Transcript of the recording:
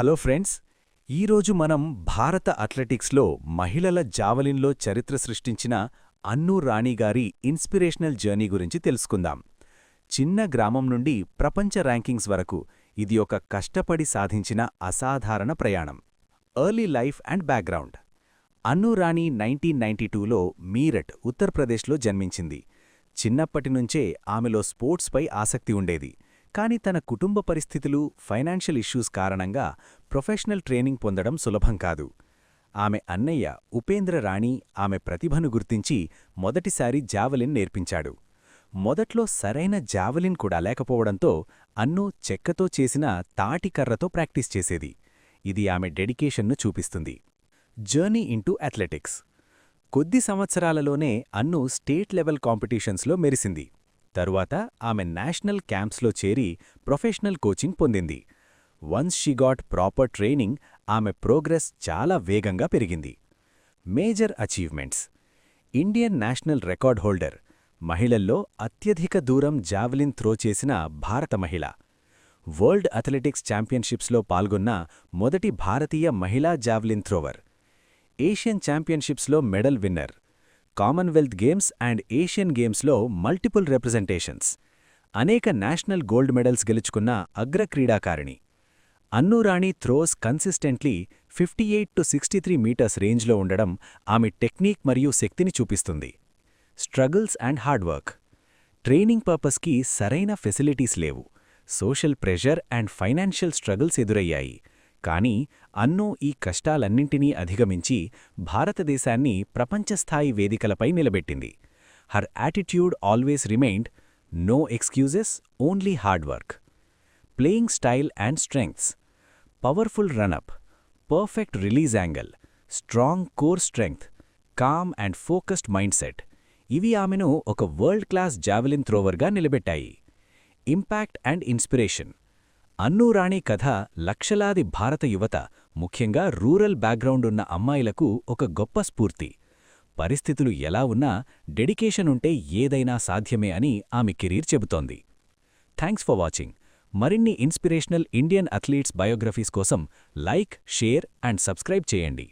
Hello friends ఈరోజు మనం భారత అథ్లెటిక్స్లో మహిళల జావలిన్లో చరిత్ర సృష్టించిన అన్ను రాణి గారి ఇన్స్పిరేషనల్ జర్నీ గురించి తెలుసుకుందాం. చిన్న గ్రామం నుండి ప్రపంచ ర్యాంకింగ్స్ వరకు ఇది ఒక కష్టపడి సాధించిన అసాధారణ ప్రయాణం. Early life and background. Annu Rani nineteen ninety టూలో మీరట్ ఉత్తరప్రదేశ్లో జన్మించింది. చిన్నప్పటినుంచే ఆమెలో స్పోర్ట్స్పై ఆసక్తి ఉండేది. కానీ తన కుటుంబ పరిస్థితులు ఫైనాన్షియల్ ఇష్యూస్ కారణంగా ప్రొఫెషనల్ ట్రైనింగ్ పొందడం సులభం కాదు. ఆమె అన్నయ్య ఉపేంద్ర రాణి ఆమె ప్రతిభను గుర్తించి మొదటిసారి జావలిన్ నేర్పించాడు. మొదట్లో సరైన జావలిన్ కూడా లేకపోవడంతో అన్ను చెక్కతో చేసిన తాటికర్రతో ప్రాక్టీస్ చేసేది. ఇది ఆమె డెడికేషన్ను చూపిస్తుంది. Journey into athletics. కొద్ది సంవత్సరాలలోనే అన్ను స్టేట్ లెవెల్ కాంపిటీషన్స్లో మెరిసింది. తరువాత ఆమె నేషనల్ క్యాంప్స్లో చేరి ప్రొఫెషనల్ కోచింగ్ పొందింది. Once she got proper training ఆమె ప్రోగ్రెస్ చాలా వేగంగా పెరిగింది. Major achievements. Indian national record holder మహిళల్లో అత్యధిక దూరం జావలిన్ త్రో చేసిన భారత మహిళ. వరల్డ్ అథ్లెటిక్స్ ఛాంపియన్షిప్స్లో పాల్గొన్న మొదటి భారతీయ మహిళా javelin thrower Asian ఛాంపియన్షిప్స్లో medal winner. Commonwealth Games and Asian గేమ్స్లో మల్టిపుల్ రిప్రజెంటేషన్స్. అనేక నేషనల్ గోల్డ్ మెడల్స్ గెలుచుకున్న అగ్ర క్రీడాకారిణి. Annu Rani throws consistently fifty eight to sixty three metres రేంజ్లో ఉండడం ఆమె టెక్నిక్ మరియు శక్తిని చూపిస్తుంది. Struggles and hard work. Training పర్పస్కి సరైన ఫెసిలిటీస్ లేవు. Social pressure and financial struggles ఎదురయ్యాయి. కానీ అన్నో ఈ కష్టాలన్నింటినీ అధిగమించి భారతదేశాన్ని ప్రపంచస్థాయి వేదికలపై నిలబెట్టింది. Her attitude always remind no excuses only hard work. Playing style and strengths powerful run up perfect release angle strong core strength calm and focused mind set. ఇవి ఆమెను ఒక వరల్డ్ క్లాస్ జావెలిన్ థ్రోవర్గా నిలబెట్టాయి. Impact and inspiration. అన్నూరాణి కథ లక్షలాది భారత యువత ముఖ్యంగా రూరల్ బ్యాక్గ్రౌండ్ ఉన్న అమ్మాయిలకు ఒక గొప్ప స్ఫూర్తి. పరిస్థితులు ఎలా ఉన్నా డెడికేషన్ ఉంటే ఏదైనా సాధ్యమే అని ఆమె కెరీర్ చెబుతోంది. Thanks for watching. మరిన్ని ఇన్స్పిరేషనల్ ఇండియన్ అథ్లీట్స్ బయోగ్రఫీస్ కోసం లైక్ షేర్ అండ్ సబ్స్క్రైబ్ చేయండి.